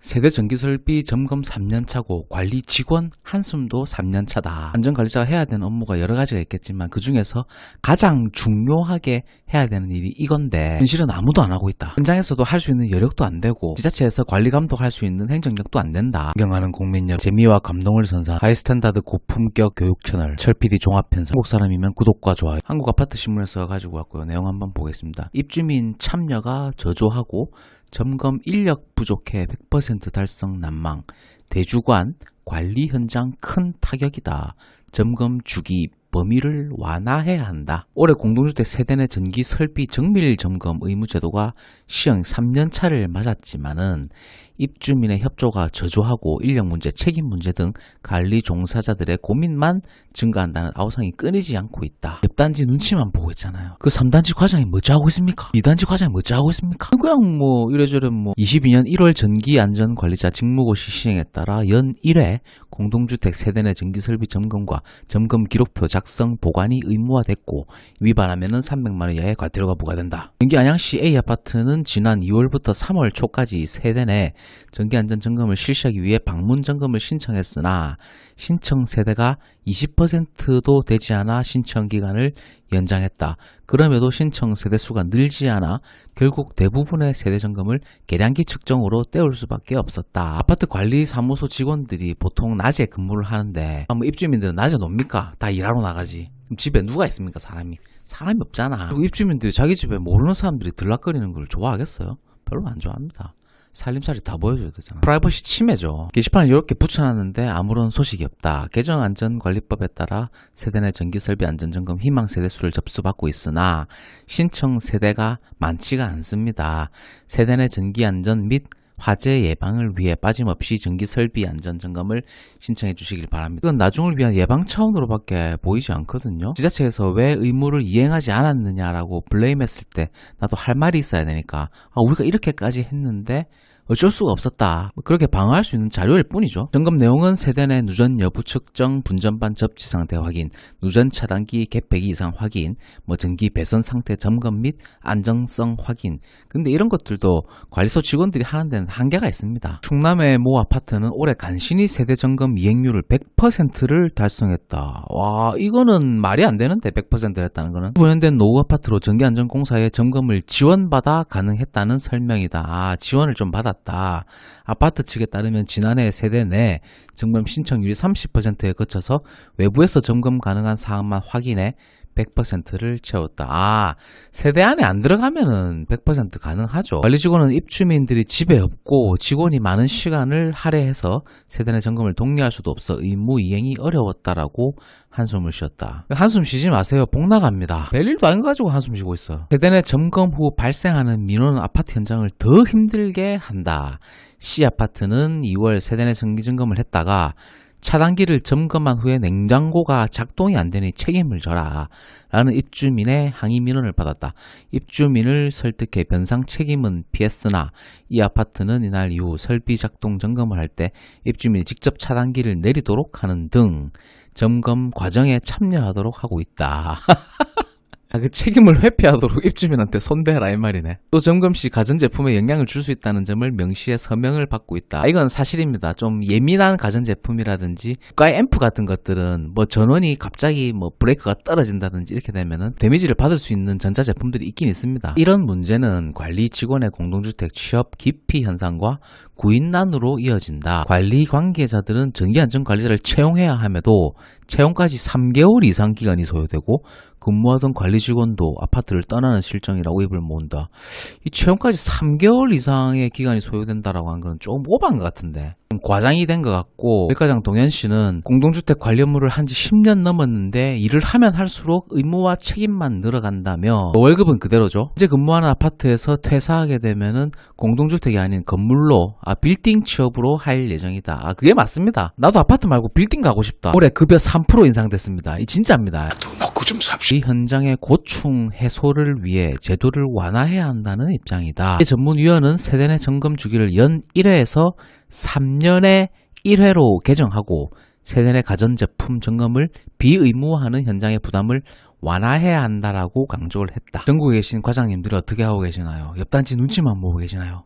세대 전기 설비 점검 3년 차고 관리 직원 한숨도 3년 차다. 안전 관리자가 해야 되는 업무가 여러 가지가 있겠지만 그 중에서 가장 중요하게 해야 되는 일이 이건데 현실은 아무도 안 하고 있다. 현장에서도 할 수 있는 여력도 안 되고 지자체에서 관리 감독할 수 있는 행정력도 안 된다. 경하는 국민 여러분 재미와 감동을 선사 하이 스탠다드 고품격 교육 채널 철PD 종합 편성 한국 사람이면 구독과 좋아요 한국 아파트 신문에서 가지고 왔고요. 내용 한번 보겠습니다. 입주민 참여가 저조하고 점검 인력 부족해 100% 달성 난망. 대주관 관리 현장 큰 타격이다. 점검 주기 범위를 완화해야 한다. 올해 공동주택 세대 내 전기 설비 정밀 점검 의무 제도가 시행 3년 차를 맞았지만은 입주민의 협조가 저조하고 인력 문제, 책임 문제 등 관리 종사자들의 고민만 증가한다는 아우성이 끊이지 않고 있다. 옆단지 눈치만 보고 있잖아요. 그 3단지 과장이 뭐지 하고 있습니까? 2단지 과장이 뭐지 하고 있습니까? 그냥 뭐 이래저래 뭐 22년 1월 전기안전관리자 직무고시 시행에 따라 연 1회 공동주택 세대 내 전기설비 점검과 점검 기록표 작성 보관이 의무화됐고 위반하면 은 300만 원 이하의 과태료가 부과된다. 경기 안양시 A 아파트는 지난 2월부터 3월 초까지 세대 내 전기안전 점검을 실시하기 위해 방문 점검을 신청했으나 신청 세대가 20%도 되지 않아 신청 기간을 연장했다. 그럼에도 신청 세대 수가 늘지 않아 결국 대부분의 세대 점검을 계량기 측정으로 때울 수밖에 없었다. 아파트 관리 사무소 직원들이 보통 낮에 근무를 하는데 뭐 입주민들은 낮에 놉니까? 다 일하러 나가지. 집에 누가 있습니까? 사람이. 사람이 없잖아. 입주민들이 자기 집에 모르는 사람들이 들락거리는 걸 좋아하겠어요? 별로 안 좋아합니다. 살림살이 다 보여줘야 되잖아. 프라이버시 침해죠. 게시판을 이렇게 붙여놨는데 아무런 소식이 없다. 개정안전관리법에 따라 세대 내 전기설비 안전점검 희망 세대수를 접수받고 있으나 신청 세대가 많지가 않습니다. 세대 내 전기안전 및 화재 예방을 위해 빠짐없이 전기 설비 안전 점검을 신청해 주시길 바랍니다. 이건 나중을 위한 예방 차원으로밖에 보이지 않거든요. 지자체에서 왜 의무를 이행하지 않았느냐라고 블레임했을 때 나도 할 말이 있어야 되니까 아, 우리가 이렇게까지 했는데 어쩔 수가 없었다. 뭐 그렇게 방어할 수 있는 자료일 뿐이죠. 점검 내용은 세대 내 누전 여부 측정, 분전반 접지 상태 확인, 누전 차단기 개폐기 이상 확인, 뭐 전기 배선 상태 점검 및 안정성 확인. 근데 이런 것들도 관리소 직원들이 하는 데는 한계가 있습니다. 충남의 모 아파트는 올해 간신히 세대 점검 이행률을 100%를 달성했다. 와, 이거는 말이 안 되는데 100%를 했다는 거는. 분연된 노후 아파트로 전기안전공사의 점검을 지원받아 가능했다는 설명이다. 아, 지원을 좀 받았다. 아파트 측에 따르면 지난해 세대 내 점검 신청률이 30%에 그쳐서 외부에서 점검 가능한 사항만 확인해 100%를 채웠다. 아, 세대 안에 안 들어가면은 100% 가능하죠. 관리 직원은 입주민들이 집에 없고 직원이 많은 시간을 할애해서 세대 내 점검을 독려할 수도 없어 의무 이행이 어려웠다라고 한숨을 쉬었다. 한숨 쉬지 마세요. 복 나갑니다. 별일도 거 가지고 한숨 쉬고 있어. 세대 내 점검 후 발생하는 민원은 아파트 현장을 더 힘들게 한다. C 아파트는 2월 세대 내 정기 점검을 했다가 차단기를 점검한 후에 냉장고가 작동이 안 되니 책임을 져라. 라는 입주민의 항의 민원을 받았다. 입주민을 설득해 변상 책임은 피했으나 이 아파트는 이날 이후 설비 작동 점검을 할 때 입주민이 직접 차단기를 내리도록 하는 등 점검 과정에 참여하도록 하고 있다. 아, 그 책임을 회피하도록 입주민한테 손대라 이 말이네. 또 점검 시 가전제품에 영향을 줄 수 있다는 점을 명시해 서명을 받고 있다. 아, 이건 사실입니다. 좀 예민한 가전제품이라든지 국가의 앰프 같은 것들은 뭐 전원이 갑자기 뭐 브레이크가 떨어진다든지 이렇게 되면은 데미지를 받을 수 있는 전자제품들이 있긴 있습니다. 이런 문제는 관리 직원의 공동주택 취업 기피 현상과 구인난으로 이어진다. 관리 관계자들은 전기안전관리자를 채용해야 함에도 채용까지 3개월 이상 기간이 소요되고 근무하던 관리 직원도 아파트를 떠나는 실정이라고 입을 모은다. 이 채용까지 3개월 이상의 기간이 소요된다라고 하는 건 조금 오버한 것 같은데. 과장이 된 것 같고 백과장 동현 씨는 공동주택 관리 업무를 한 지 10년 넘었는데 일을 하면 할수록 의무와 책임만 늘어간다며 월급은 그대로죠. 이제 근무하는 아파트에서 퇴사하게 되면은 공동주택이 아닌 건물로 아 빌딩 취업으로 할 예정이다. 아 그게 맞습니다. 나도 아파트 말고 빌딩 가고 싶다. 올해 급여 3% 인상됐습니다. 이 진짜입니다. 삽시다. 이 현장의 고충 해소를 위해 제도를 완화해야 한다는 입장이다. 이 전문위원은 세대 내 점검 주기를 연 1회에서 3년 에 1회로 개정하고 세대 내 가전제품 점검을 비의무화하는 현장의 부담을 완화해야 한다라고 강조를 했다. 전국에 계신 과장님들이 어떻게 하고 계시나요? 옆단지 눈치만 보고 계시나요?